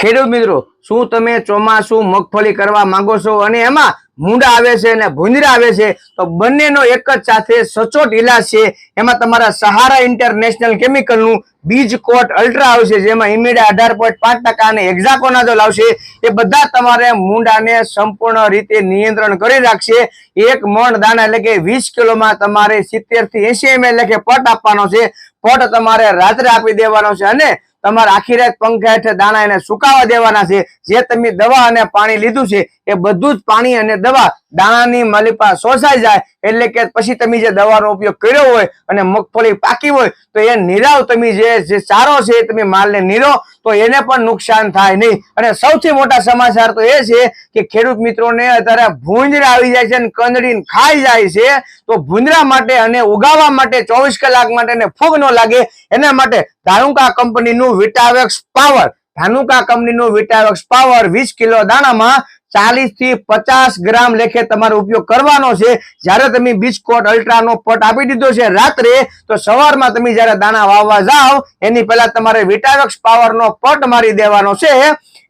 ખેડૂત મિત્રો, શું તમે ચોમાસું મગફળી કરવા માંગો છો? અને એમાં મૂંડા આવે છે અને ભૂંદરા આવે છે, તો બંનેનો એક જ સાથે સચોટ ઇલાજ છે. એમાં તમારા સહારા ઇન્ટરનેશનલ કેમિકલનું બીજ કોટ અલ્ટ્રા આવશે, જેમાં ઇમિડા અઢાર પોઈન્ટ પાંચ ટકા અને એક્ઝાકોનાઝોલ આવશે. એ બધા તમારે મૂંડાને સંપૂર્ણ રીતે નિયંત્રણ કરી રાખશે. એક મણ દાણા એટલે કે વીસ કિલોમાં તમારે સિત્તેરથી એસી એમએલ લેખે પટ આપવાનો છે. પટ તમારે રાત્રે આપી દેવાનો છે અને તમારે આખી રાત પંખા હેઠળ દાણા એને સુકાવા દેવાના છે. જે તમે દવા અને પાણી લીધું છે, એ બધું જ પાણી અને દવા દાણાની માલિપા શોષાઈ જાય એટલે કે પછી તમે જે દવાનો ઉપયોગ કર્યો હોય અને મગફળી પાકી હોય, તો એ નિરાવ તમે જે સારો છે તમે માલને નીરો, તો એને પણ નુકસાન થાય નહીં. અને સૌથી મોટા સમાચાર તો એ છે કે ખેડૂત મિત્રોને અત્યારે ભૂંજરા આવી જાય છે અને કંદડી ખાઈ જાય છે, તો ભૂંજરા માટે અને ઉગાવવા માટે ચોવીસ કલાક માટે ફૂગ ન લાગે. એના માટે ધારુકા કંપનીનું વિટાવેક્સ પાવર ધાનુકા કંપનીનું વિટાવેક્સ પાવર વીસ કિલો દાણામાં ચાલીસથી પચાસ ગ્રામ લેખે તમારે ઉપયોગ કરવાનો છે. જ્યારે તમે બિસ્કોટ, અલ્ટ્રાનો પટ આપી દીધો છે રાત્રે, તો સવારમાં તમે જ્યારે દાણા વાવવા જાઓ, એની પહેલા તમારે વિટાવેક્સ પાવરનો પટ મારી દેવાનો છે.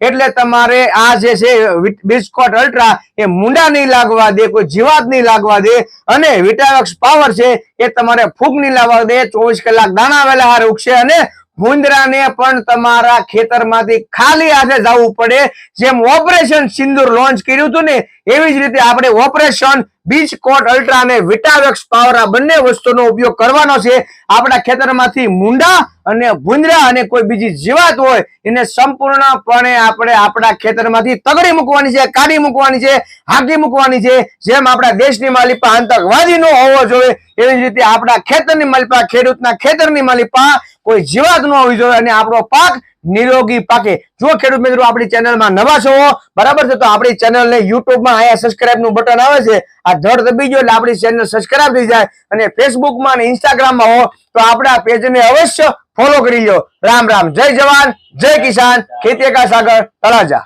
એટલે તમારે આ જે છે બિસ્કોટ, અલ્ટ્રા, એ મુંડા નહીં લાગવા દે, કોઈ જીવાત નહીં લાગવા દે. અને વિટાવક્સ પાવર છે, એ તમારે ફૂગ નહીં લાગવા દે. ચોવીસ કલાક દાણા વેલા હારે ઉગશે અને ભૂંદરાને પણ તમારા ખેતરમાંથી ખાલી હાથે જવું પડે. જેમ ઓપરેશન સિંદૂર લોન્ચ કર્યું હતું ને, એવી જ રીતે આપણે ઓપરેશન બીચ કોટ અલ્ટ્રા અને વિટાવેક્સ પાવર આ બંને વસ્તુનો ઉપયોગ કરવાનો છે. આપણા ખેતરમાંથી મુંડા અને ભૂંદરા અને કોઈ બીજી જીવાત હોય, એને સંપૂર્ણપણે આપણે આપણા ખેતરમાંથી તગડી મૂકવાની છે, કાઢી મૂકવાની છે, હાકી મૂકવાની છે. જેમ આપણા દેશની માલિપા આતંકવાદી નો હોવો જોઈએ, એવી જ રીતે આપણા ખેતરની માલિપા, ખેડૂતના ખેતરની માલિપા કોઈ જીવાત ન હોવી જોઈએ અને આપણો પાક નિરોગી પાકે. જો ખેડૂત મિત્રો, આપણી ચેનલમાં નવા છો, બરાબર છે? તો આપણી ચેનલને યુટ્યુબમાં અહીંયા સબસ્ક્રાઇબનું બટન આવે છે. આ ધડ દબી ગયો એટલે આપણી ચેનલ સબસ્ક્રાઇબ થઈ જાય. અને ફેસબુકમાં અને ઇન્સ્ટાગ્રામમાં હો, તો આપણા પેજને અવશ્ય ફોલો કરી લો રામ રામ. જય જવાન, જય કિસાન. ખેતી કા સાગર તળાજા.